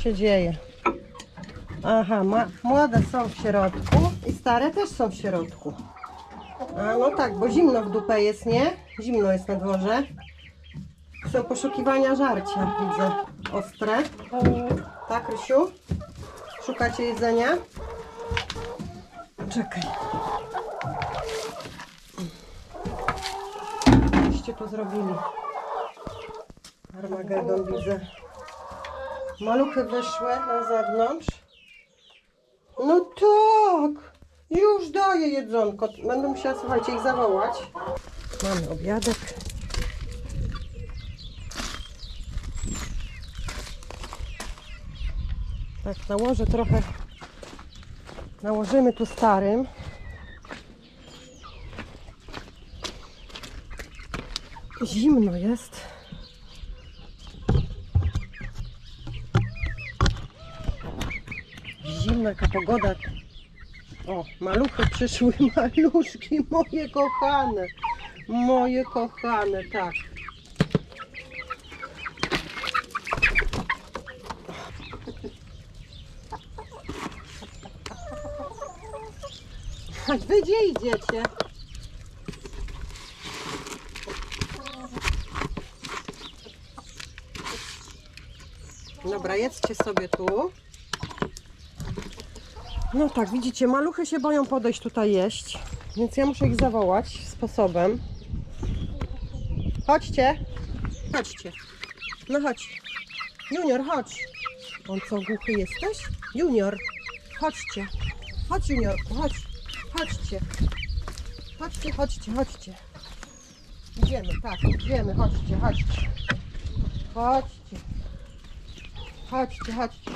się dzieje? Aha, młode są w środku i stare też są w środku. A no tak, bo zimno w dupę jest, nie? Zimno jest na dworze. Są poszukiwania żarcia, widzę. Ostre. Tak, Rysiu? Szukacie jedzenia? Czekaj. Coście tu zrobili? Armagedon widzę. Maluchy wyszły na zewnątrz. No tak! Już daję jedzonko. Będę musiała, słuchajcie, ich zawołać. Mamy obiadek. Tak, nałożę trochę. Nałożymy tu starym. Zimno jest. Jaka pogoda. O, maluchy przyszły, maluszki, moje kochane. Moje kochane, tak. A wy gdzie idziecie? Dobra, jedzcie sobie tu. No tak, widzicie, maluchy się boją podejść tutaj jeść, więc ja muszę ich zawołać sposobem. Chodźcie. Chodźcie. No chodź. Junior, chodź. On co, głuchy jesteś? Junior, chodźcie. Chodź, Juniorku, chodź. Chodźcie. Chodźcie, chodźcie, chodźcie. Idziemy, tak, idziemy, chodźcie, chodźcie. Chodźcie. Chodźcie, chodźcie.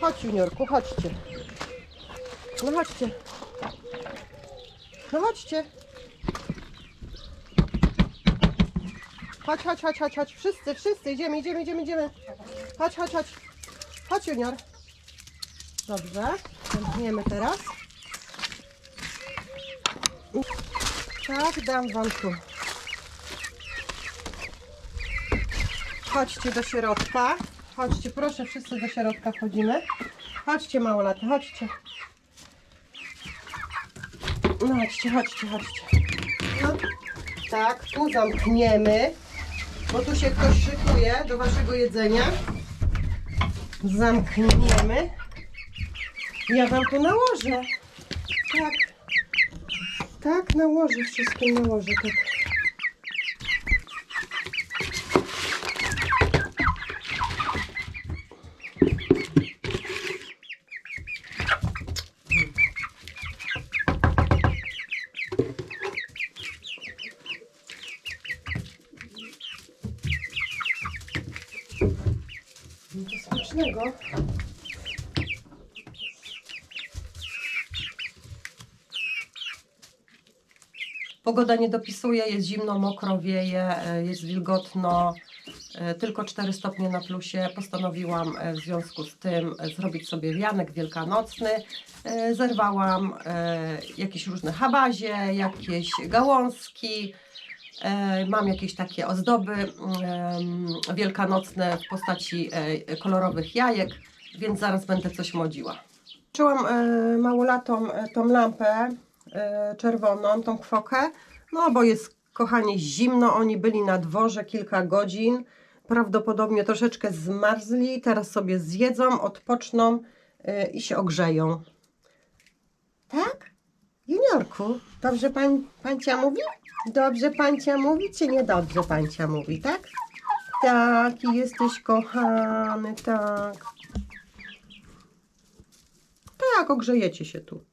Chodź, juniorku, chodźcie. No chodźcie. No chodźcie. Chodź, chodź, chodź, chodź, chodź. Wszyscy, wszyscy, idziemy, idziemy, idziemy, idziemy. Chodź, chodź, chodź. Chodź, junior. Dobrze. Zamkniemy teraz. Tak, dam wam tu. Chodźcie do środka. Chodźcie, proszę, wszyscy do środka wchodzimy. Chodźcie, małolaty, chodźcie. No chodźcie, chodźcie, chodźcie. No, tak, tu zamkniemy, bo tu się ktoś szykuje do waszego jedzenia. Zamkniemy. Ja wam tu nałożę. Tak. Tak, nałożę, wszystkim nałożę, tak. No smacznego. Pogoda nie dopisuje, jest zimno, mokro, wieje, e, jest wilgotno, e, tylko 4 stopnie na plusie. Postanowiłam e, w związku z tym zrobić sobie wianek wielkanocny. Zerwałam jakieś różne habazie, jakieś gałązki. E, Mam jakieś takie ozdoby wielkanocne w postaci e, kolorowych jajek, więc zaraz będę coś modziła. Czułam e, małolatą e, tą lampę czerwoną, tą kwokę, no bo jest kochanie zimno, oni byli na dworze kilka godzin, prawdopodobnie troszeczkę zmarzli, teraz sobie zjedzą, odpoczną i się ogrzeją. Tak? Juniorku, dobrze pan, pancia mówi? Dobrze pancia mówi, czy niedobrze pancia mówi, tak? Taki jesteś kochany, tak. Tak, ogrzejecie się tu.